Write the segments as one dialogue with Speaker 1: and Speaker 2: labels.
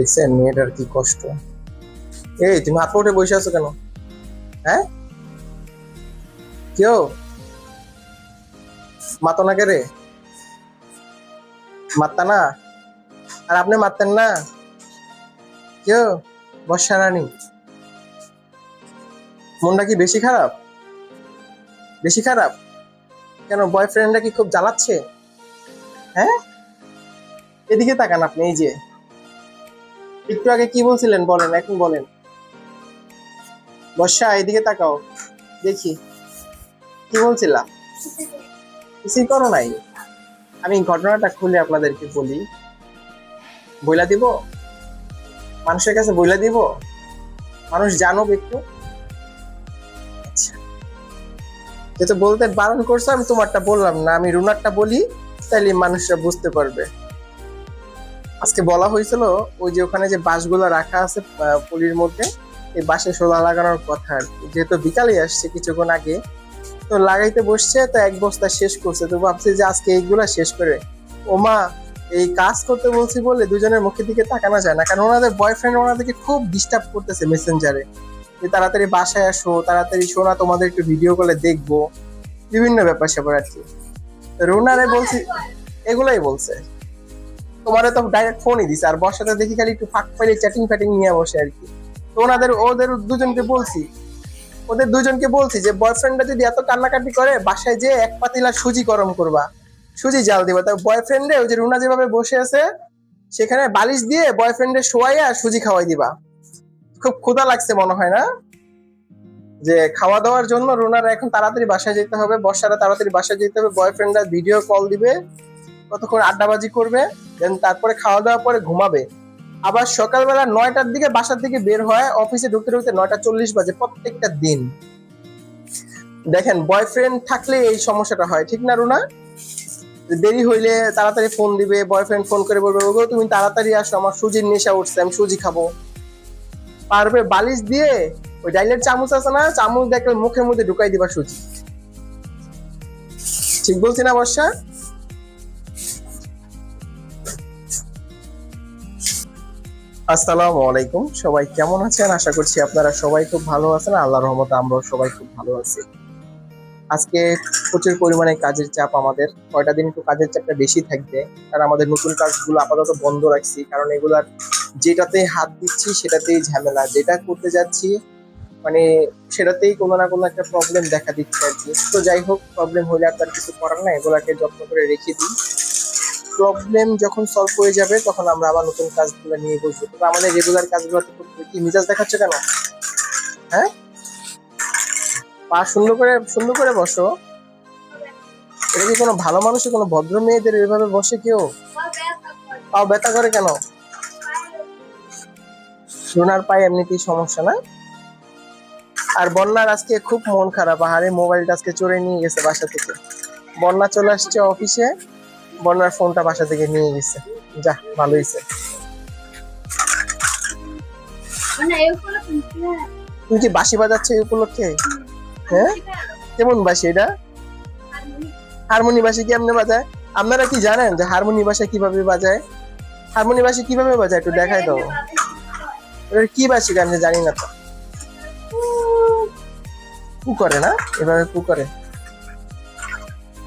Speaker 1: দেখছেন মেয়েটার কি কষ্ট? এই, তুমি হাত উঠে বসে আছো কেন? হ্যাঁ? কেউ? মাতো না রে? মারতা না? আর আপনি মারতেন না? কেউ? বর্ষা রানী। মনটা কি বেশি খারাপ? বেশি খারাপ? কেন বয়ফ্রেন্ডরা কি খুব জ্বালাচ্ছে? হ্যাঁ? এদিকে তাকান আপনি, এই যে। একটু আগে কি বলছিলেন? বলেন, এখন বলেন। বর্ষা, এদিকে তাকাও। দেখি। কি বলছিলা? কিছুই করো নাই। আমি ঘটনাটা খুলে আপনাদেরকে বলি। বইলা দিব? মানুষের কাছে বইলা দিব? মানুষ জানুক একটু। আচ্ছা। যেটা বলতে বারণ করছ, আমি তোমারটা বললাম না। আমি রুনারটা বলি, তাইলে মানুষরা বুঝতে পারবে। আজকে বলা হয়েছিল, ওই যে ওখানে যে বাসগুলো রাখা আছে পলির মধ্যে, এই বাসে সোলা লাগানোর কথা আর। যেহেতু বিকালে আসছে কিছুক্ষণ আগে, তো লাগাইতে বসছে, তো এক বস্তা শেষ করছে। তো ভাবছি যে আজকে এইগুলা শেষ করে, ওমা, এই কাজ করতে বলছি বলে দুজনের মুখের দিকে তাকানো যায় না। কারণ ওনাদের বয়ফ্রেন্ড ওনাদেরকে খুব ডিস্টার্ব করতেছে মেসেঞ্জারে যে তাড়াতাড়ি বাসায় আসো, তাড়াতাড়ি শোনা তোমাদের একটু ভিডিও কলে দেখব। বিভিন্ন ব্যাপার স্যাপার আর কি। রুনারে বলছি, এগুলাই বলছে। তোমারে তো ডাইরেক্ট ফোনই দিছে, আর বর্ষাতে দেখি খালি একটু ফাঁক পাইলে চ্যাটিং ফ্যাটিং নিয়ে বসে আর কি। তো ওনাদের ওদের দুজনকে বলছি, ওদের দুজনকে বলছি যে বয়ফ্রেন্ডরা যদি এত কান্নাকাটি করে, বাসায় যে এক পাতিলা সুজি গরম করবা। সুজি জাল দিবা। তার বয়ফ্রেন্ডে ওই যে রুনা যেভাবে বসে আছে, সেখানে বালিশ দিয়ে বয়ফ্রেন্ডে শোয়াইয়া সুজি খাওয়াই দিবা। খুব ক্ষুধা লাগছে মনে হয় না? যে খাওয়া দাওয়ার জন্য রুনার এখন তাড়াতাড়ি বাসায় যেতে হবে বর্ষারা তাড়াতাড়ি বাসায় যেতে হবে বয়ফ্রেন্ডরা ভিডিও কল দিবে। কতক্ষণ আড্ডাবাজি করবে দেন তারপরে খাওয়া দাওয়া পরে ঘুমাবে। আবার সকালবেলা নয়টার দিকে বাসার থেকে বের হয় অফিসে ঢুকতে ঢুকতে নয়টা চল্লিশ বাজে প্রত্যেকটা দিন। দেখেন বয়ফ্রেন্ড থাকলে এই সমস্যাটা হয়, ঠিক না, রুনা? দেরি হইলে তাড়াতাড়ি ফোন দিবে বয়ফ্রেন্ড ফোন করে বলবে, ওগো, তুমি তাড়াতাড়ি আসো, আমার সুজির নেশা উঠছে, আমি সুজি খাব। পারবে বালিশ দিয়ে, ওই ডাইলের চামচ আছে না, চামচ দেখলে মুখের মধ্যে ঢুকাই দিবা সুজি। ঠিক বলছি না, বর্ষা? আসসালামু আলাইকুম। সবাই কেমন আছেন? আশা করছি আপনারা সবাই খুব ভালো আছেন। আল্লাহর রহমতে আমরাও সবাই খুব ভালো আছি। আজকে প্রচুর পরিমাণে কাজের চাপ আমাদের। কয়টা দিন একটু কাজের চাপটা বেশি থাকবে। আর আমাদের নতুন কাজগুলো আপাতত বন্ধ রাখছি। কারণ এগুলার যেটাতে হাত দিচ্ছি সেটাতেই ঝামেলা। যেটা করতে যাচ্ছি মানে সেটাতেই কোনো না কোনো একটা প্রবলেম দেখা দিচ্ছে আর কি। তো যাই হোক প্রবলেম হলে আর তার কিছু করার নাই। এগুলাকে যত্ন করে রেখে দিই। প্রবলেম যখন সলভ হয়ে যাবে, তখন আমরা আবার নতুন কাজগুলো নিয়ে বসবো। তবে আমাদের রেগুলার কাজগুলো তো করতে কি মিজাজ দেখাচ্ছে কেন? হ্যাঁ? পা সুন্দর করে সুন্দর করে বসো। এটা কি কোনো ভালো মানুষের কোনো ভদ্র মেয়েদের এভাবে বসে কেউ? পাও ব্যথা করে কেন? সোনার পায়ে এমনিতেই সমস্যা না? আর বন্যার আজকে খুব মন খারাপ, আহারে মোবাইলটা আজকে চোরে নিয়ে গেছে বাসা থেকে। বন্যা চলে আসছে অফিসে। বন্যার ফোনটা বাসা থেকে নিয়ে গেছে। যা ভালো হয়েছে তুমি কি বাঁশি বাজাচ্ছে এই উপলক্ষে? হ্যাঁ? কেমন বাঁশি এটা? হারমোনি বাঁশি কি এমনি বাজায়? আপনারা কি জানেন যে হারমোনি বাসা কীভাবে বাজায়? হারমোনি বাঁশি কীভাবে বাজায় একটু দেখাই দাও। কি বাঁশি গান জানি না তো। পু করে না? এভাবে পু করে।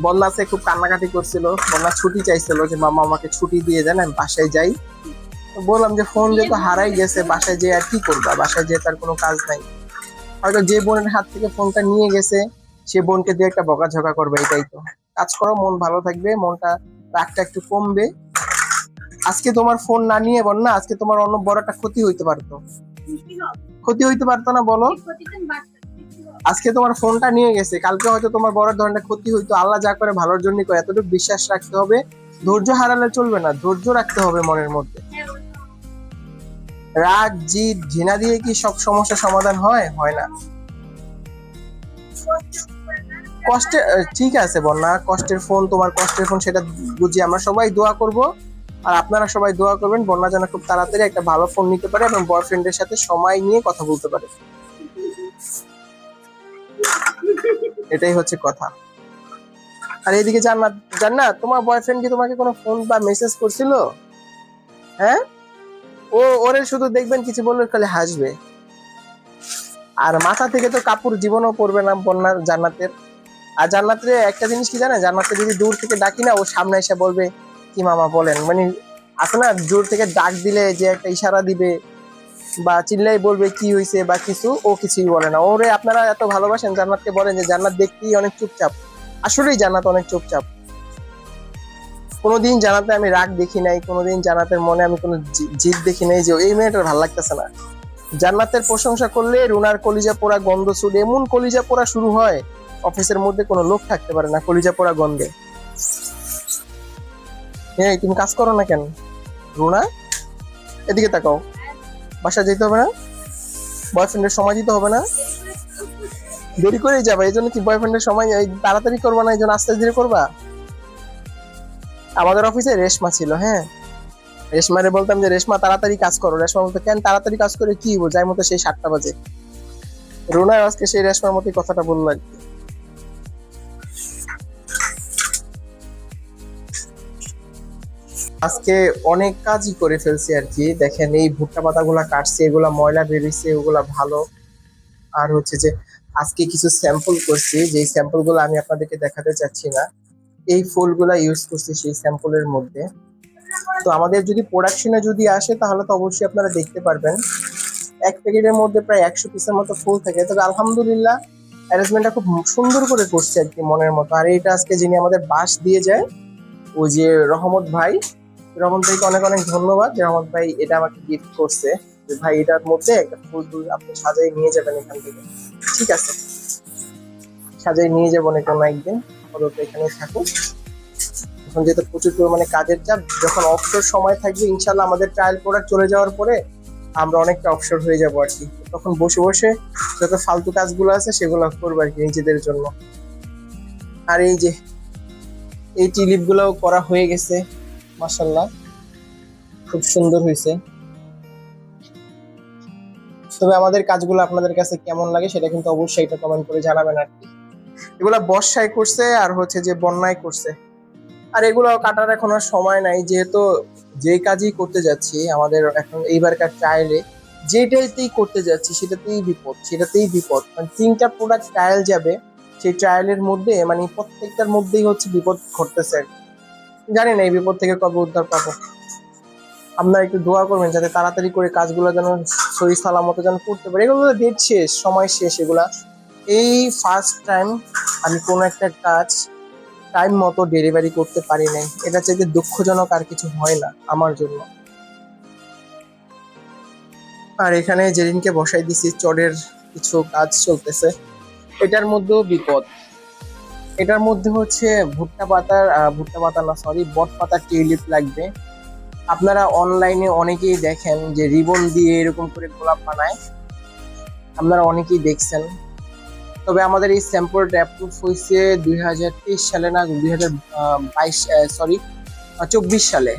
Speaker 1: বন্যা খুব কান্নাকাটি করছিল। বন্যা ছুটি চাইছিল যে, মামা আমাকে ছুটি দিয়ে দেন, আমি বাসায় যাই। বললাম যে, ফোন যেহেতু হারাই গেছে, বাসায় যেয়ে আর কি করবা? বাসায় যেয়ে তার কোনো কাজ নাই। হয়তো যে বোনের হাত থেকে ফোনটা নিয়ে গেছে, সে বোনকে দিয়ে একটা বকাঝকা করবে, এটাই তো। কাজ করো, মন ভালো থাকবে, মনটা রাগটা একটু কমবে। আজকে তোমার ফোন না নিয়ে বল না, আজকে তোমার অন্য বড় একটা ক্ষতি হইতে পারতো। ক্ষতি হইতে পারতো না, বলো। আজকে তোমার ফোনটা নিয়ে গেছে, কালকে হয়তো তোমার বড় ধরনের ক্ষতি হইতো, আল্লাহ যা করে ভালোর জন্য করে, এতটুকু বিশ্বাস রাখতে হবে। ধৈর্য হারালে চলবে না, ধৈর্য রাখতে হবে মনের মধ্যে। রাগ, জিদ, ঘৃণা দিয়ে কি সব সমস্যার সমাধান হয়? হয় না। কষ্টে ঠিক আছে বন্যা, কষ্টের ফোন, তোমার কষ্টের ফোন, সেটা বুঝি আমরা সবাই দোয়া করব। আর আপনারা সবাই দোয়া করবেন, বন্যা যেন খুব তাড়াতাড়ি একটা ভালো ফোন নিতে পারে এবং বয়ফ্রেন্ডের সাথে সময় নিয়ে কথা বলতে পারে। এটাই হচ্ছে কথা। আর এদিকে জান্নাত জান্নাত, তোমার বয়ফ্রেন্ড কি তোমাকে কোনো ফোন বা মেসেজ করছিল? হ্যাঁ? ও, ওরে শুধু দেখবেন কিছু বললে খালি হাসবে। আর মাথা থেকে তো কাপড় জীবনও পড়বে না বন্যার জান্নাতের। আর জান্নাতের একটা জিনিস কি জানে জান্নাতে যদি দূর থেকে ডাকি না, ও সামনে এসে বলবে, কি মামা বলেন? মানে আছে না? দূর থেকে ডাক দিলে যে একটা ইশারা দিবে বা চিল্লাই বলবে কি হয়েছে বা কিছু, ও কিছুই বলে না। ওরে আপনারা এত ভালোবাসেন, জান্নাতকে বলেন যে জান্নাত দেখতেই অনেক চুপচাপ। আসলেই জান্নাত অনেক চুপচাপ। কোনোদিন জানাতে আমি রাগ দেখি নাই, কোনোদিন জানাতের মনে আমি কোনো জিদ দেখি নাই যে এই মেয়েটার ভালো লাগতেছে না। জান্নাতের প্রশংসা করলে রুনার কলিজা পোড়া গন্ধ ছুটে এমন কলিজা পোড়া শুরু হয়, অফিসের মধ্যে কোনো লোক থাকতে পারে না কলিজা পোড়া গন্ধে। এই, তুমি কাজ করো না কেন? রুনা, এদিকে তাকাও। বাসা যেতে হবে না। বয়ফ্রেন্ডের সময় দিতে হবে না। দেরি করেই যাবে, এই জন্য কি বয়ফ্রেন্ডের সময় এই তাড়াতাড়ি করবা না, এই জন্য আস্তে ধীরে করবা? আমাদের অফিসে রেশমা ছিল হ্যাঁ। রেশমারে বলতাম যে, রেশমা, তাড়াতাড়ি কাজ করো। রেশমা বলতো, কেন তাড়াতাড়ি কাজ করে কি যাই মতো সেই সাতটা বাজে। রুনা আজকে সেই রেশমার মতোই কথাটা বলল আর কি। আজকে অনেক কাজই করে ফেলছি আর কি। দেখেন, এই ভুট্টা পাতাগুলা কাটছি, এগুলা ময়লা বেরিয়েছে ওগুলা ভালো। আর হচ্ছে যে, আজকে কিছু স্যাম্পল করছি যে স্যাম্পলগুলো আমি আপনাদেরকে দেখাতে চাচ্ছি না, এই ফুলগুলা ইউজ করছি সেই স্যাম্পলের মধ্যে। তো আমাদের যদি প্রোডাকশনে যদি আসে, তাহলে তো অবশ্যই আপনারা দেখতে পারবেন। এক প্যাকেটের মধ্যে প্রায় একশো পিসের মতো ফুল থাকে। তবে আলহামদুলিল্লাহ অ্যারেঞ্জমেন্টটা খুব সুন্দর করে করছে আর কি মনের মতো। আর এটা আজকে যিনি আমাদের বাস দিয়ে যায়, ওই যে রহমত ভাই রহমত ভাইকে অনেক অনেক ধন্যবাদ যে রহমত ভাই এটা আমাকে গিফট করছে। যে ভাই, এটার মধ্যে একটা ফুল টুল আপনি সাজাই নিয়ে যাবেন এখান থেকে। ঠিক আছে? সাজাই নিয়ে যাব না কোনো একদিন। আপাতত এখানে থাকুক এখন যেহেতু প্রচুর পরিমাণে কাজের চাপ, যখন অবসর সময় থাকবে ইনশাল্লাহ আমাদের ট্রায়াল প্রোডাক্ট চলে যাওয়ার পরে আমরা অনেকটা অবসর হয়ে যাব আর কি। তখন বসে বসে যত ফালতু কাজগুলো আছে, সেগুলো করব আর কি নিজেদের জন্য। আর এই যে, এই টিলিপ গুলাও করা হয়ে গেছে। মাসাল্লাহ খুব সুন্দর হয়েছে তবে আমাদের কাজগুলো আপনাদের কাছে কেমন লাগে সেটা কিন্তু অবশ্যই এটা কমেন্ট করে জানাবেন আর কি। এগুলা বর্ষায় করছে আর হচ্ছে যে বন্যায় করছে। আর এগুলো কাটার এখন আর সময় নাই, যেহেতু যে কাজই করতে যাচ্ছি, আমাদের এখন এইবারকার ট্রায়ালে যেটাতেই করতে যাচ্ছি সেটাতেই বিপদ সেটাতেই বিপদ। মানে তিনটা প্রোডাক্ট ট্রায়াল যাবে, সেই ট্রায়ালের মধ্যে মানে প্রত্যেকটার মধ্যেই হচ্ছে বিপদ ঘটতেছে আর কি। জানি না এই বিপদ থেকে কবে উদ্ধার পাবো। আপনারা একটু দোয়া করবেন যাতে তাড়াতাড়ি করে কাজগুলো যেন সহি সালামতো যেন করতে পারে। এগুলো ডেট শেষ, সময় শেষ এগুলা। এই ফার্স্ট টাইম আমি কোনো একটা কাজ টাইম মতো ডেলিভারি করতে পারি নাই। এটা চাইতে দুঃখজনক আর কিছু হয় না আমার জন্য। আর এখানে যেদিনকে বসাই দিছি, চরের কিছু কাজ চলতেছে। এটার মধ্যেও বিপদ। এটার মধ্যে হচ্ছে ভুট্টা পাতার ভুট্টা পাতা না সরি বট পাতার টিউলিপ লাগবে। আপনারা অনলাইনে অনেকেই দেখেন যে রিবন দিয়ে এরকম করে গোলাপ বানায়। আপনারা অনেকেই দেখছেন। তবে আমাদের এই স্যাম্পলটা অ্যাপ্রুভ হয়েছে দুই হাজার তেইশ সালে না, দুই হাজার বাইশ সরি চব্বিশ সালে।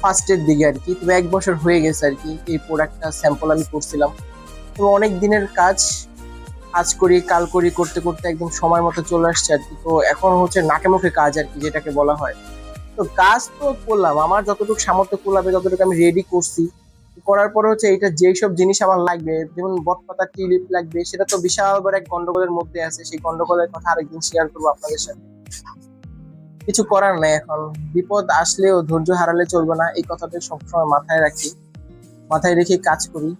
Speaker 1: ফার্স্টের দিকে আর কি, তবে এক বছর হয়ে গেছে আর কি, এই প্রোডাক্টটা স্যাম্পল আমি করছিলাম। তো অনেক দিনের কাজ। আজ করি, কাল করি, করতে করতে একদম সময় মতো চলে আসছে আর কি। তো এখন হচ্ছে নাকে মুখে কাজ আর কি, যেটাকে বলা হয়। তো কাজ তো করলাম, আমার যতটুকু সামর্থ্য কুলাবে, যতটুকু আমি রেডি করছি। করার পরে হচ্ছে এটা যেই সব জিনিস আমার লাগবে, যেমন বটপাতা, টিউলিপ লাগবে, সেটা তো বিশাল বড় এক গন্ডগোলের মধ্যে আছে। সেই গন্ডগোলের কথা আরেকদিন শেয়ার করব আপনাদের সাথে। কিছু করার নাই এখন। বিপদ আসলেও ধৈর্য হারালে চলবে না, এই কথাটা সবসময় মাথায় রাখি। মাথায় রেখে কাজ করি।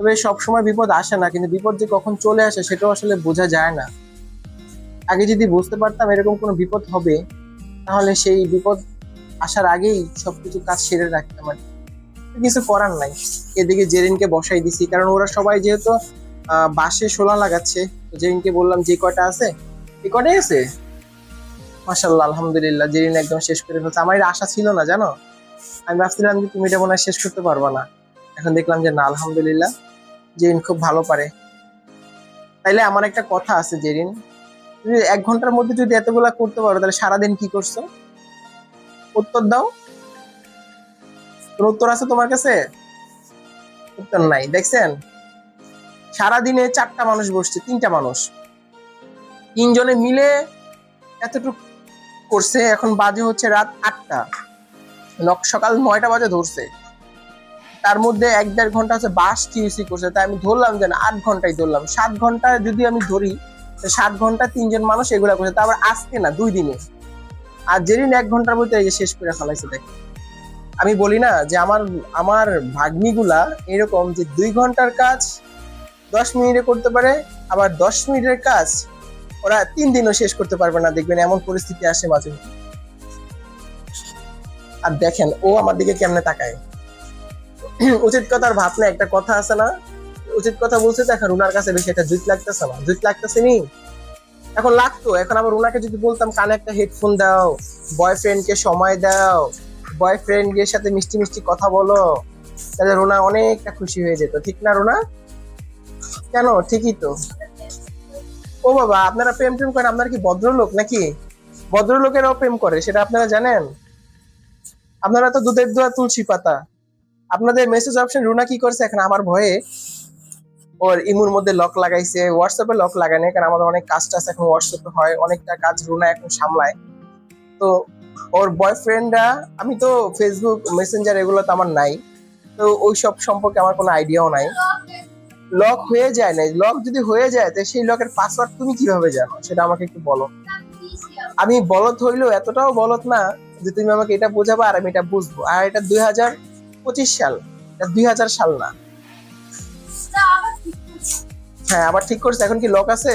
Speaker 1: তবে সবসময় বিপদ আসে না, কিন্তু বিপদ যে কখন চলে আসে সেটাও আসলে বোঝা যায় না। আগে যদি বুঝতে পারতাম এরকম কোনো বিপদ হবে, তাহলে সেই বিপদ আসার আগেই সবকিছু কাজ সেরে রাখতাম আর কিছু করার নাই। এদিকে জেরিনকে বসাই দিছি, কারণ ওরা সবাই যেহেতু বাঁশে শোলা লাগাচ্ছে জেরিনকে বললাম, যে কয়টা আছে? এই কটাই আছে? মাসাল্লাহ আলহামদুলিল্লাহ, জেরিন একদম শেষ করে ফেলছে। আমার আশা ছিল না, জানো? আমি ভাবছিলাম যে তুমি এটা মনে শেষ করতে পারবা না। এখন দেখলাম যে না, আলহামদুলিল্লাহ। জেরিন খুব ভালো পারে। তাইলে আমার একটা কথা আছে জেরিন। তুমি এক ঘণ্টার মধ্যে যদি এতগুলা করতে পারো, তাহলে সারাদিন কি করছ? উত্তর দাও। উত্তর আছে তোমার কাছে? উত্তর নাই, দেখছেন? সারাদিনে চারটা মানুষ বসছে, তিনটা মানুষ। তিনজনে মিলে এতটুকু করছে, এখন বাজে হচ্ছে রাত আটটা। সকাল নয়টা বাজে ধরছে। তার মধ্যে এক দেড় ঘণ্টা হচ্ছে বাস টিউসি করছে। তাই আমি ধরলাম যে না, আট ঘন্টায় ধরলাম। সাত ঘণ্টা যদি আমি ধরি সাত ঘণ্টা তিনজন মানুষ এগুলা করছে। তারপর আজকে না দুই দিনে। আর যেদিন এক ঘণ্টার মধ্যে এই যে শেষ করে ফেলাইছে দেখ। আমি বলি না যে আমার আমার ভাগ্নিগুলা এরকম যে দুই ঘণ্টার কাজ দশ মিনিটে করতে পারে আবার দশ মিনিটের কাজ ওরা তিন দিনও শেষ করতে পারবে না। দেখবেন এমন পরিস্থিতি আসে মাঝে। আর দেখেন ও আমার দিকে কেমনে তাকায়? উচিত কথার ভাব না একটা কথা আছে না? উচিত কথা বলছে তো এখন উনার কাছে বেশি একটা জুত লাগতেছে না জুত লাগতেছে নি? এখন লাগতো। এখন আবার উনাকে যদি বলতাম, কানে একটা হেডফোন দাও বয়ফ্রেন্ড কে সময় দাও বয়ফ্রেন্ড এর সাথে মিষ্টি মিষ্টি কথা বলো, তাহলে রোনা অনেকটা খুশি হয়ে যেত। ঠিক না রোনা? কেন? ঠিকই তো। ও বাবা, আপনারা প্রেম প্রেম করেন, আপনারা কি ভদ্রলোক নাকি? ভদ্রলোকেরাও প্রেম করে, সেটা আপনারা জানেন? আপনারা তো দুধের দোয়া তুলসী পাতা। আপনাদের মেসেজ অপশন রুনা কি করছে? এখন আমার ভয়ে ওর ইমুর মধ্যে লক লাগাইছে। হোয়াটসঅ্যাপে লক লাগায় কারণ আমাদের অনেক কাজ টাজ এখন হোয়াটসঅ্যাপে হয়, অনেকটা কাজ রুনা এখন সামলায়। তো ওর বয়ফ্রেন্ডরা আমি তো ফেসবুক মেসেঞ্জার এগুলো তো আমার নাই, তো ওই সব সম্পর্কে আমার কোনো আইডিয়াও নাই। লক হয়ে যায় না লক যদি হয়ে যায়, তো সেই লকের পাসওয়ার্ড তুমি কীভাবে জানো? সেটা আমাকে একটু বলো। আমি বলত হইলেও এতটাও বলত না যে তুমি আমাকে এটা বোঝাবা আর আমি এটা বুঝব। আর এটা দুই হাজার পঁচিশ সাল। এটা দুই হাজার সাল না। হ্যাঁ আবার ঠিক করছে। এখন কি লক আছে?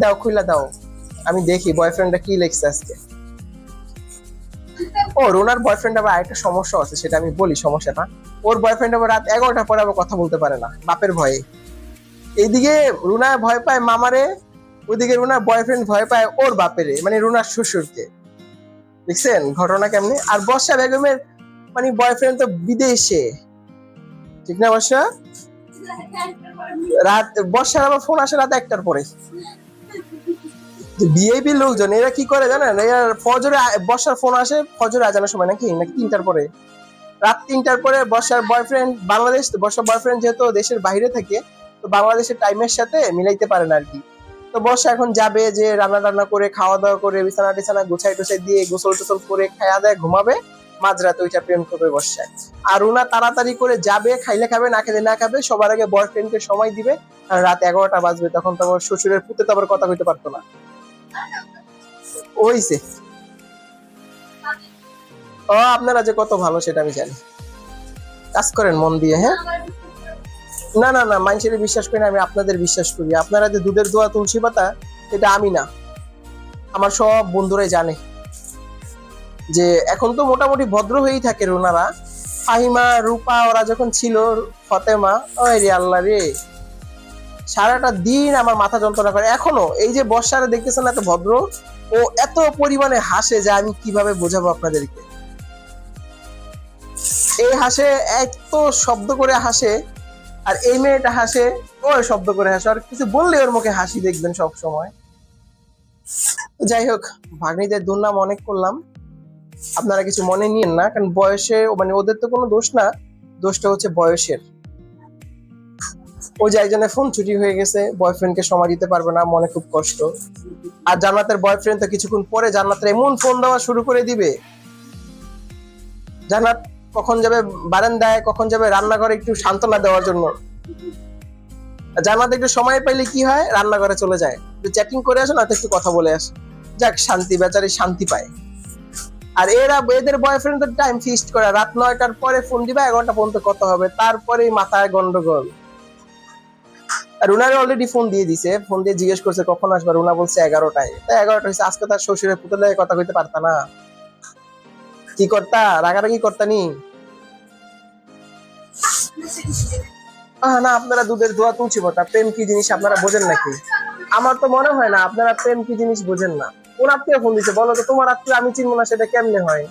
Speaker 1: দাও খুইলা দাও। আমি দেখি বয়ফ্রেন্ডটা কি লিখছে আজকে। ও রোনার বয়ফ্রেন্ড আবার আরেকটা সমস্যা আছে সেটা আমি বলি সমস্যাটা ওর বয়ফ্রেন্ড আবার রাত এগারোটার পরে আবার কথা বলতে পারে না বাপের ভয়ে। এইদিকে রুনা ভয় পায় মামারে ওইদিকে রুনার বয়ফ্রেন্ড ভয় পায় ওর বাপেরে মানে রুনার শ্বশুরকে। দেখছেন ঘটনা কেমনি? আর বর্ষা বেগমের মানে বয়ফ্রেন্ড তো বিদেশে। ঠিক না বর্ষা রাত, বর্ষার আবার ফোন আসে রাত একটার পরে। বিএপি লোকজন, এরা কি করে জানেন? এরা ফজরে বর্ষার ফোন আসে ফজরে আজানোর সময় নাকি? নাকি তিনটার পরে? রাত তিনটার পরে বর্ষার বয়ফ্রেন্ড বাংলাদেশ বর্ষার বয়ফ্রেন্ড যেহেতু দেশের বাইরে থাকে, তো বাংলাদেশের টাইমের সাথে মিলাইতে পারে না আর কি। তো বর্ষা এখন যাবে যে রান্না টান্না করে খাওয়া দাওয়া করে বিছানা টিছানা গুছাই টুছাই দিয়ে গোসল টোসল করে খাওয়া দাওয়া ঘুমাবে। মাঝরাতে ওইটা প্রেম করবে বর্ষায়। আর ওনা তাড়াতাড়ি করে যাবে, খাইলে খাবে, না খেলে না খাবে, সবার আগে বয়ফ্রেন্ডকে সময় দিবে, আর রাত এগারোটা বাজবে, তখন তো আবার শ্বশুরের পুতে তো আবার কথা কইতে পারতো না। ওইছে ও, আপনারা যে কত ভালো, সেটা আমি জানি। কাজ করেন মন দিয়ে হ্যাঁ? না না না, মানুষের বিশ্বাস করি না, আমি আপনাদের বিশ্বাস করি। আপনারা যে দুধের দোয়া, তুলসী পাতা, এটা আমি না। আমার সব বন্ধুরাই জানে। যে এখন তো মোটামুটি ভদ্র হয়েই থাকে রোনারা। ফাহিমা, রূপা, ওরা যখন ছিল, ফতেমা, ওই রে আল্লাহ রে। সারাটা দিন আমার মাথা যন্ত্রণা করে। এখনও এই যে বর্ষারে দেখতেছেন এত ভদ্র? ও এত পরিমাণে হাসে যে আমি কীভাবে বোঝাবো আপনাদেরকে। এই হাসে, এত শব্দ করে হাসে, আর এই মেয়েটা হাসে ও শব্দ করে হাসে। আর কিছু বললে ওর মুখে হাসি দেখবেন সব সময় যাই হোক, ভাগ্নিদের দুর্নাম অনেক করলাম। আপনারা কিছু মনে নিয়েন না, কারণ বয়সে মানে ওদের তো কোনো দোষ না, দোষটা হচ্ছে বয়সের। ও যে একজনের ফোন চুরি হয়ে গেছে বয়ফ্রেন্ডকে সময় দিতে পারবে না, মনে খুব কষ্ট। আর জান্নাতের বয়ফ্রেন্ড তো কিছুক্ষণ পরে জান্নাতের এমন ফোন দেওয়া শুরু করে দিবে। জান্নাত কখন যাবে বারান্দায়, কখন যাবে রান্নাঘরে একটু সান্ত্বনা দেওয়ার জন্য। জান্নাত একটু সময় পাইলে কি হয়? রান্নাঘরে চলে যায়। চ্যাটিং করে আসে না একটু কথা বলে আসে। যাক, শান্তি, বেচারি শান্তি পায়। আর এরা এদের বয়ফ্রেন্ড তো টাইম ফিক্সড করে। রাত নয়টার পরে ফোন দিবে এগারোটা পর্যন্ত কত হবে। তারপরেই মাথায় গন্ডগোল। অলরেডি ফোন দিয়ে দিছে। ফোন দিয়ে জিজ্ঞেস করছে, কখন বলছে, এগারোটায়। এগারোটা হয়েছে আজকে তার শ্বশুরের পুতুল কথা কইতে পারতা না। কি করতা? রাগারাগি করতা নি? আপনারা দুধের দোয়া তুলছি বটা। প্রেম কি জিনিস আপনারা বোঝেন নাকি? আমার তো মনে হয় না, আপনারা প্রেম কি জিনিস বোঝেন না। কোন আত্মীয় ফোন দিচ্ছে বলো তো, তোমার আত্মীয় আমি চিনবো না সেটা কেমনে হয়?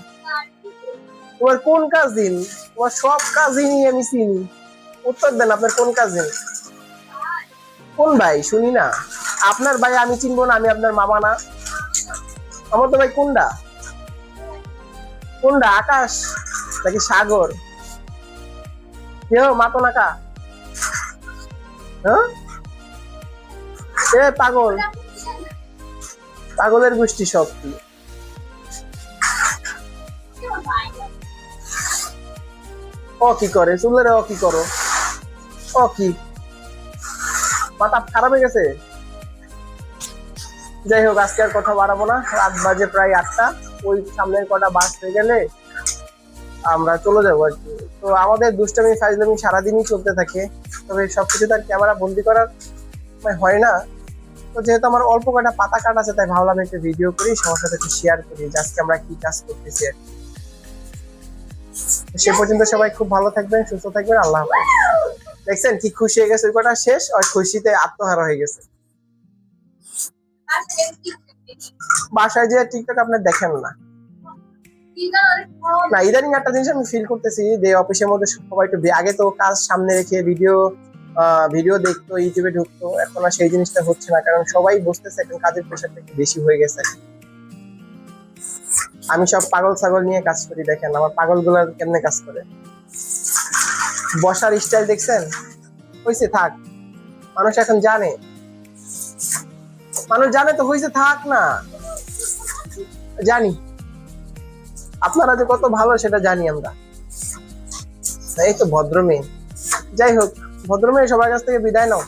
Speaker 1: তোমার কোন কাজিন তোমার সব কাজিনই আমি চিনি। উত্তর দেন আপনার কোন কাজিন কোন ভাই? শুনি না। আপনার ভাই আমি চিনবো না, আমি আপনার মামা না। আমার তো ভাই কোনটা কোনটা আকাশ? নাকি সাগর? কেউ মাতো নাকা? হ্যাঁ? পাগল। পাগলের গোষ্ঠী সব। কি ও কি করে? চুলের ও কি করো? ও কি? মাথা খারাপ হয়ে গেছে? যাই হোক, আজকে আর কথা বাড়াবো না। রাত বাজে প্রায় আটটা। ওই সামনের কটা বাস হয়ে গেলে আমরা চলে যাব আর কি। তো আমাদের দুষ্টামি ফাইজলামি সারাদিনই চলতে থাকে। তবে সবকিছু তার ক্যামেরা বন্দি করার হয় না। তো যেহেতু আমার অল্প কটা পাতা কাট আছে, তাই ভাবলাম একটা ভিডিও করি, সবার সাথে একটু শেয়ার করি যে আজকে আমরা কি কাজ করতেছি আর। সে পর্যন্ত সবাই খুব ভালো থাকবেন, সুস্থ থাকবেন, আল্লাহ হাফেজ। দেখছেন কি খুশি হয়ে গেছে ওই কটা শেষ, আর খুশিতে আত্মহারা হয়ে গেছে। বাসায় যে টিকটক আপনি দেখেন না। না, ইদানিং একটা জিনিস আমি ফিল করতেছি যে অফিসের মধ্যে সবাই একটু আগে তো কাজ সামনে রেখে ভিডিও ভিডিও দেখতো ইউটিউবে ঢুকতো, এখন আর সেই জিনিসটা হচ্ছে না, কারণ সবাই বুঝতেছে এখন কাজের প্রেশারটা একটু বেশি হয়ে গেছে। আমি সব পাগল ছাগল নিয়ে কাজ করি, দেখেন আমার পাগলগুলা কেমনে কাজ করে। বসার স্টাইল দেখছেন? হয়েছে থাক, মানুষ এখন জানে। মানুষ জানে তো হয়েছে থাক না। জানি। আপনারা যে কত ভালো সেটা জানি আমরা। এই তো ভদ্র মেয়ে। যাই হোক ভদ্র মেয়ে সবার কাছ থেকে বিদায় নাও।